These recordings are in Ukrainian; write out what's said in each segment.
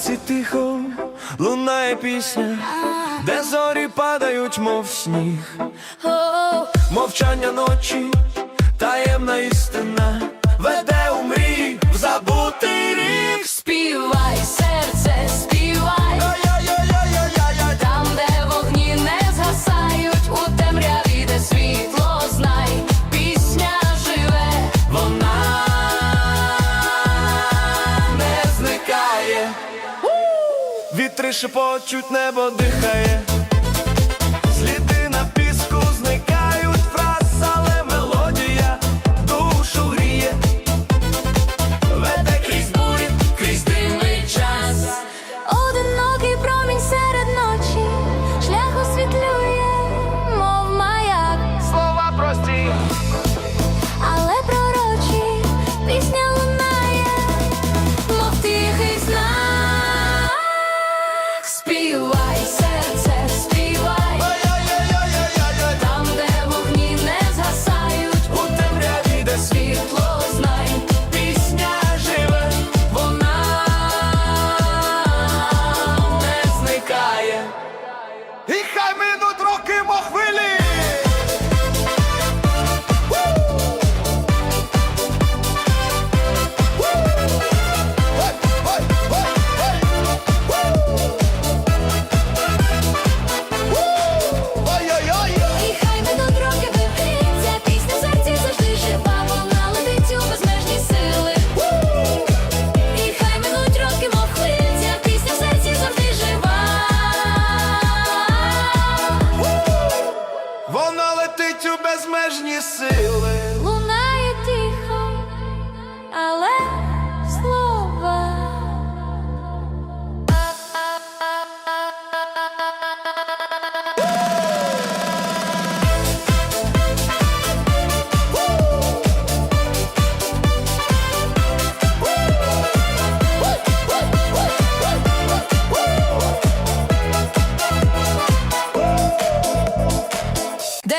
серці тихо лунає пісня, де зорі падають, мов сніг, мовчання ночі, таємна істина, веде у мрії в забутий рік, співайся. шепочуть, небо дихає.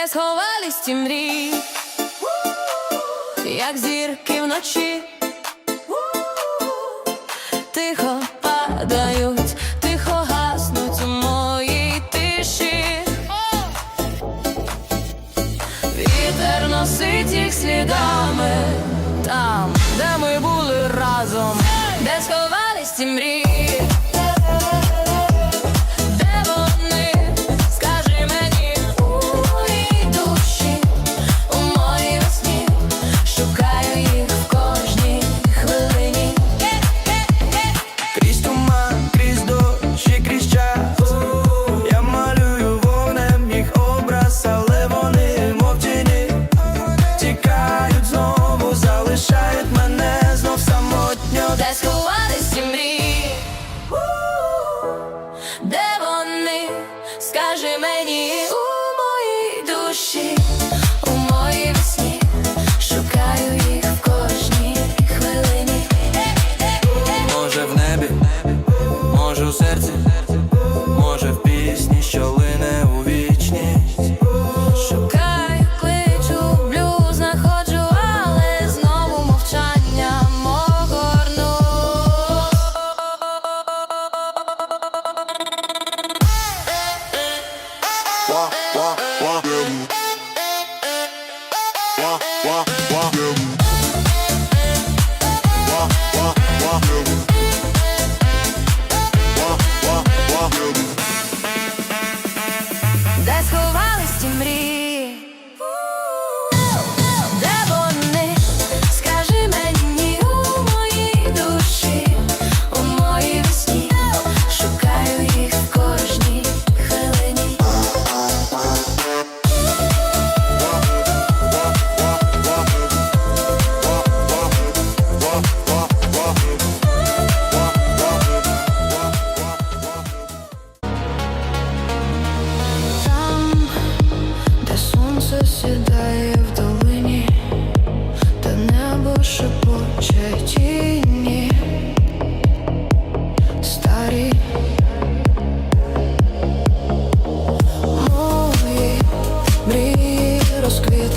де сховались ті мрії, як зірки вночі, тихо падають, тихо гаснуть у моїй тиші, вітер носить їх слідами, там, де ми були разом, де сховались ті мрії.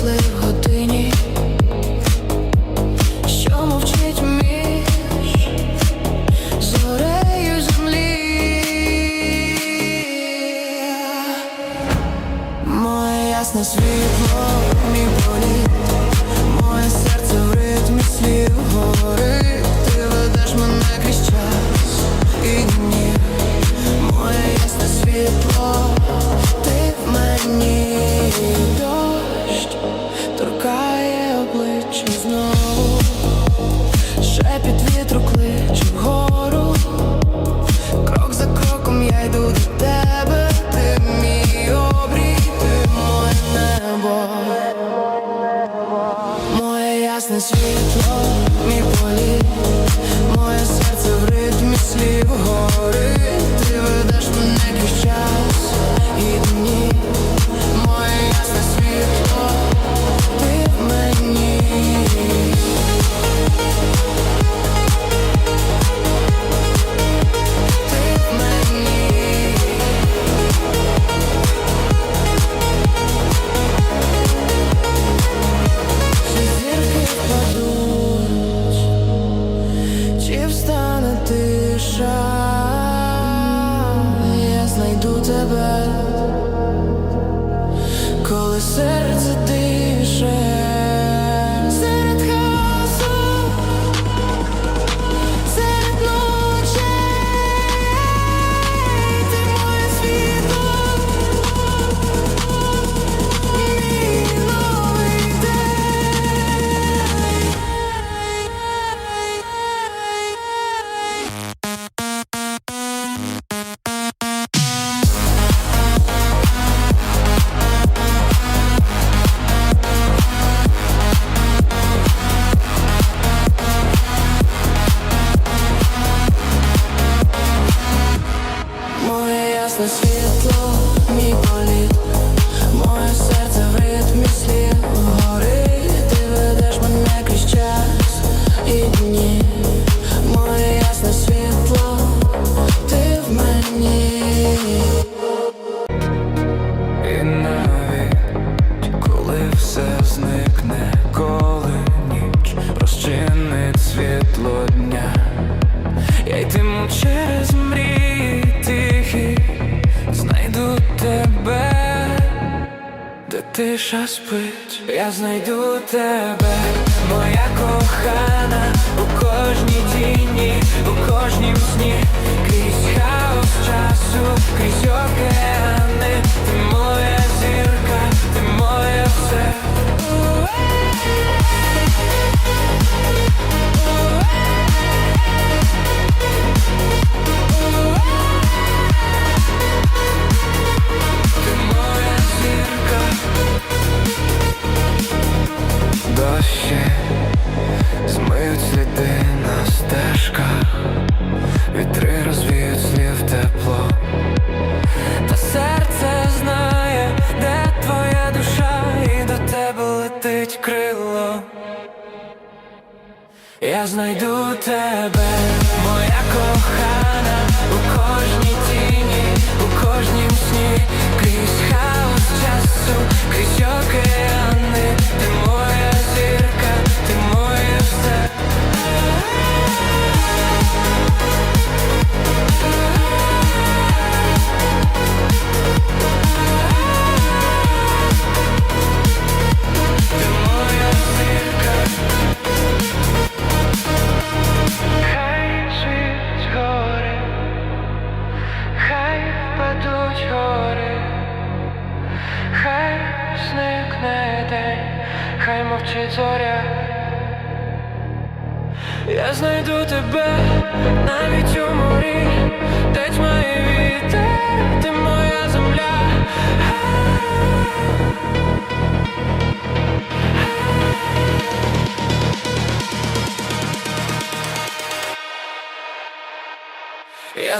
slow. Вічне світло, мій болі тиша спить, я знайду тебе, моя кохана у кожній тіні, у кожнім сні.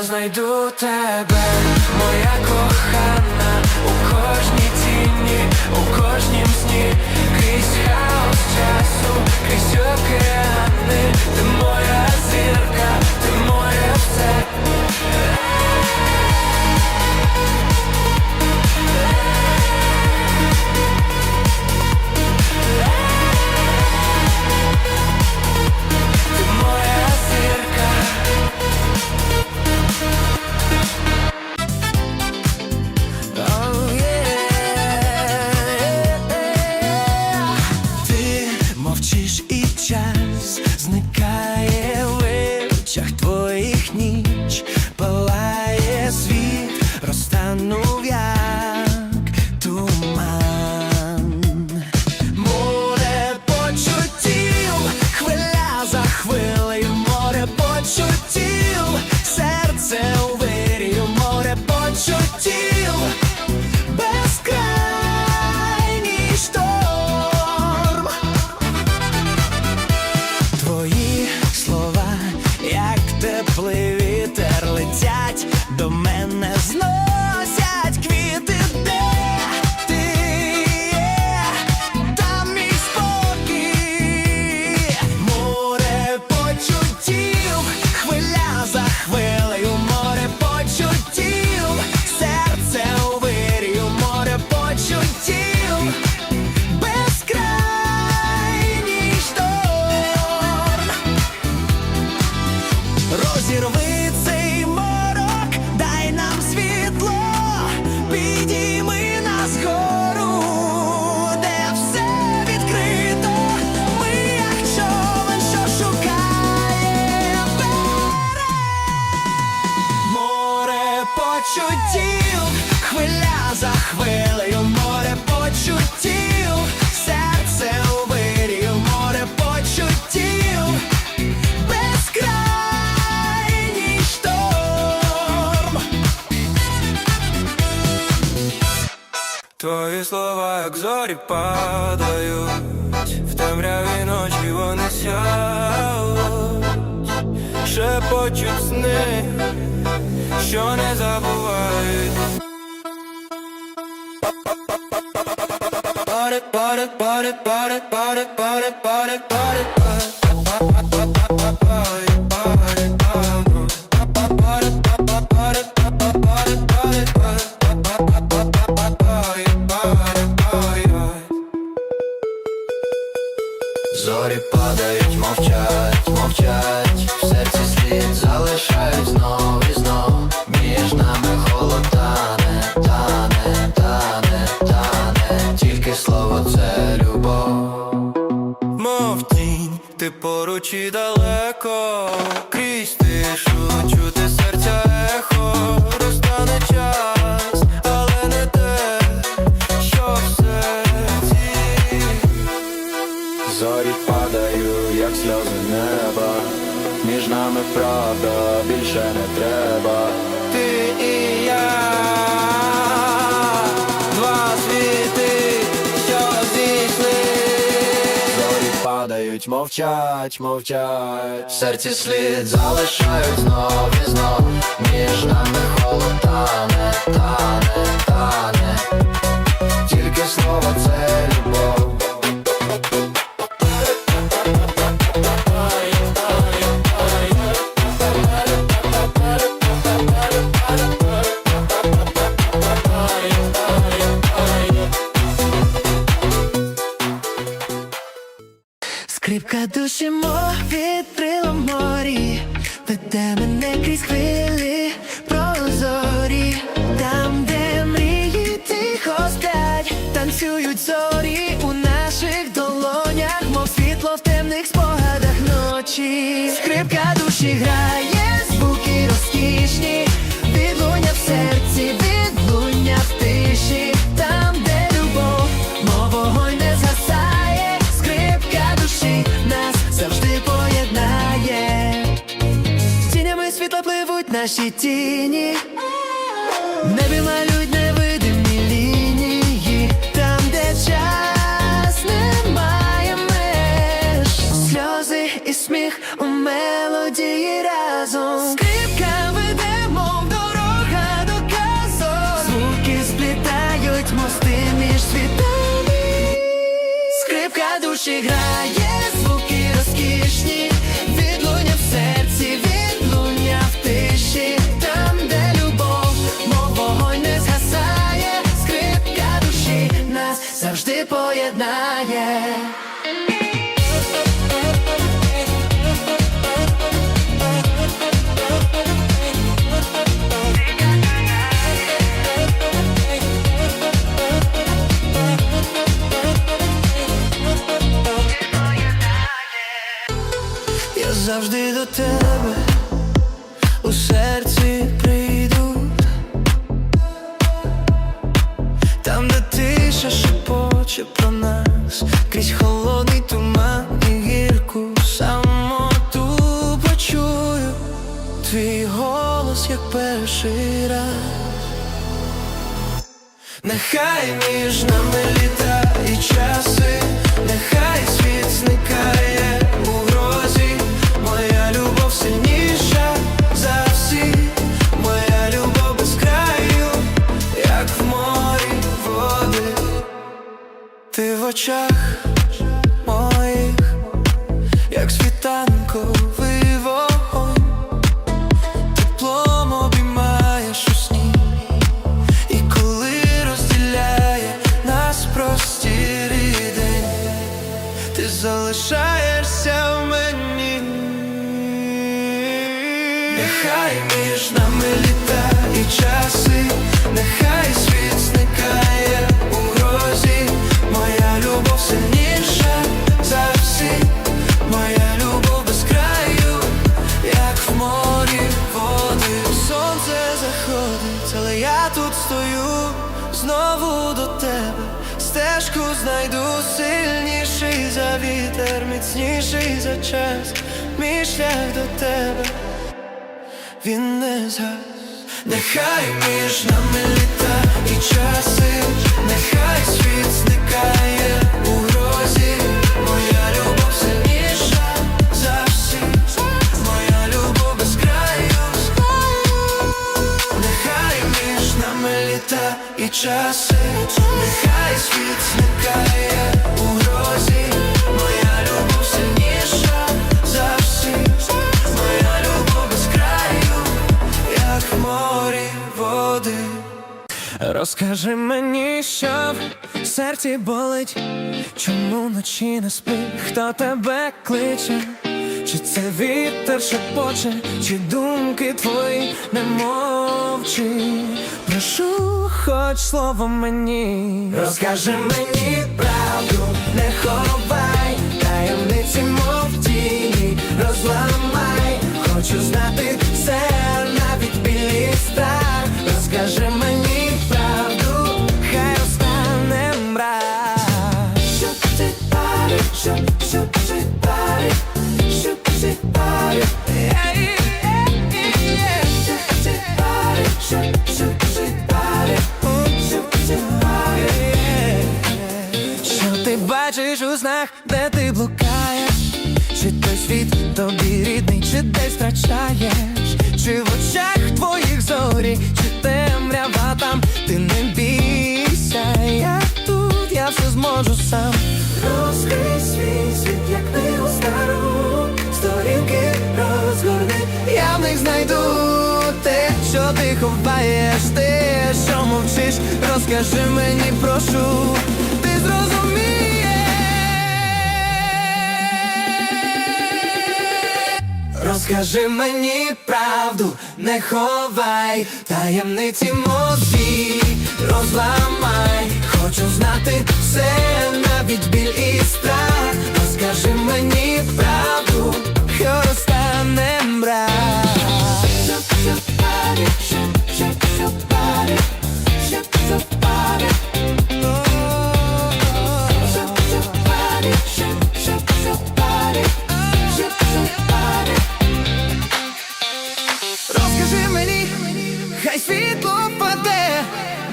знайду тебе, моя кохана, у кожній тіні, у кожнім сні, крізь хаос часу, крізь океани, ти моя зірка. зорі падають, в темряві ночі вони сяють, шепочуть сни, що не забувають. Пари, пари, пари, пари, пари, пари, пари, пари. Мовчать, мовчать, серці слід залишають знов і знов. Між нами холод тане, тане, танцюють зорі у наших долонях, мов світло в темних спогадах ночі. Скрипка душі грає, звуки розкішні, відлуння в серці, відлуння в тиші, там, де любов, мов вогонь не згасає, скрипка душі нас завжди поєднає. Тінями світла пливуть наші тіні, грає, звуки розкішні, завжди до тебе. У серці прийду, там, де тиша шепоче про нас, крізь холодний туман і гірку самоту почую. Твій голос, як перший раз. Нехай між нами літа і часи, нехай світ зникає ти в очах моїх, як світанковий час, мій шлях до тебе, він не згас. Нехай між нами літа і часи, нехай світ зникає у грозі, моя любов сильніша за всіх, моя любов без краю, нехай між нами літа і часи, нехай світ зникає Розкажи мені, що в серці болить, чому вночі не спи, хто тебе кличе, чи це вітер шепоче, чи думки твої не мовчи. Прошу, хоч слово мені, розкажи мені правду, не ховай, таємниці мов тіні, розламай, хочу знати все, навіть білі страх, розкажи мені розкажи мені, прошу, ти зрозумієш. Розкажи мені правду, не ховай таємниці мозі, розламай, хочу знати все, навіть біль і страх. Розкажи мені правду, хай розтане Розкажи мені, хай світло паде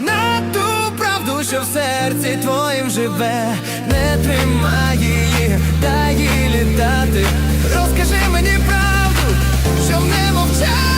на ту правду, що в серці твоїм живе, не тримай її, літати. Розкажи мені правду, щоб не мовчати.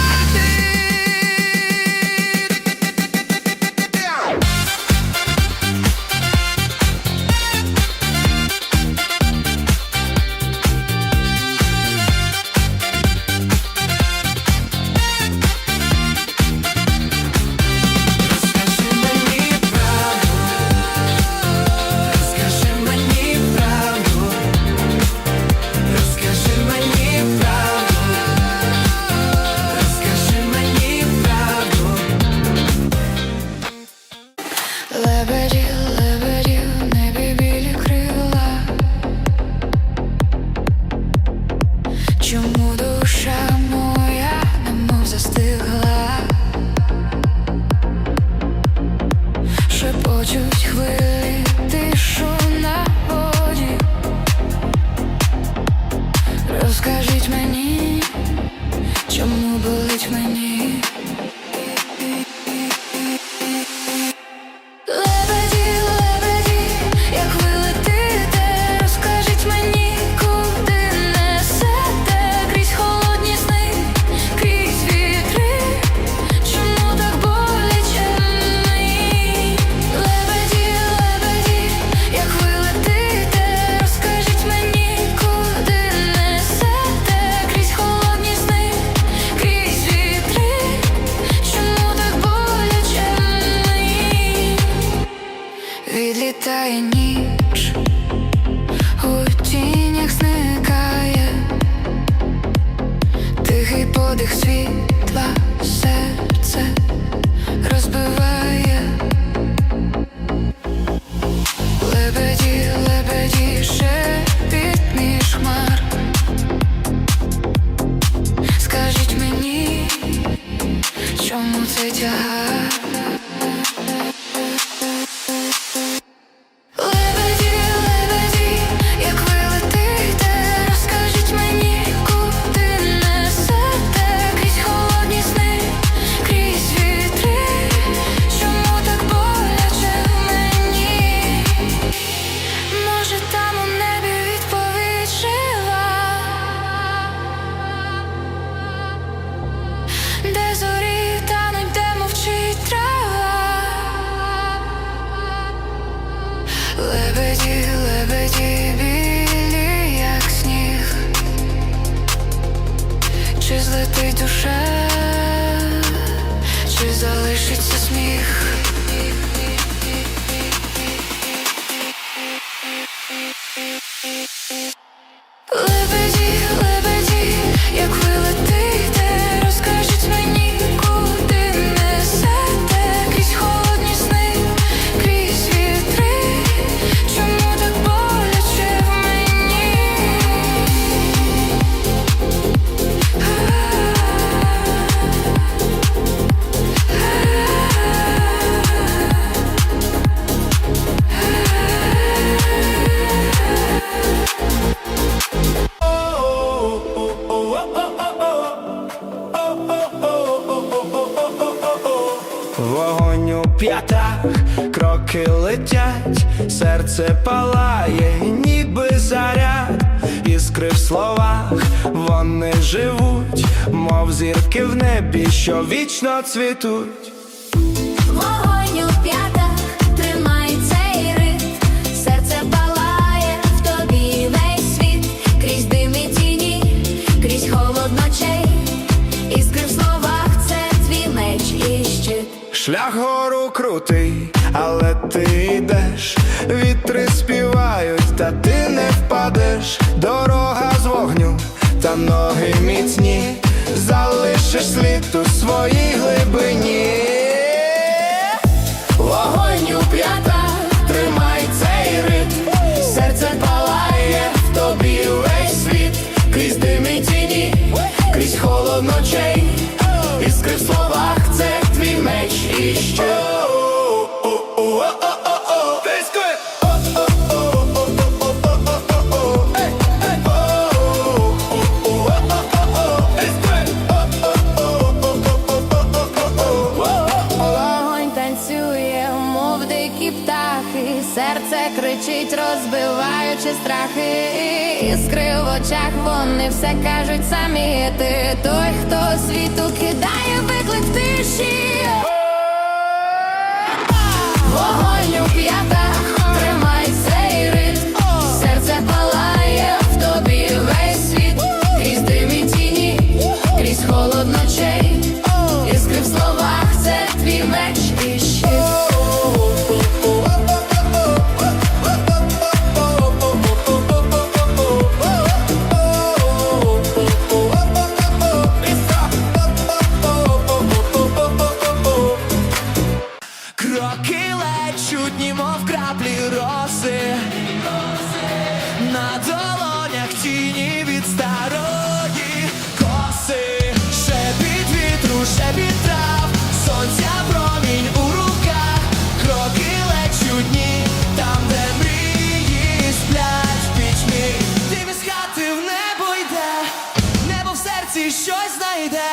тихий подих світла серце розбиває. тремтять, серце палає, ніби заряд, іскри в словах, вони живуть, мов зірки в небі, що вічно цвітуть. знайдеш слід у своїй глибині. Не все кажуть самі. Ти той, хто світу кидає. щось знайде.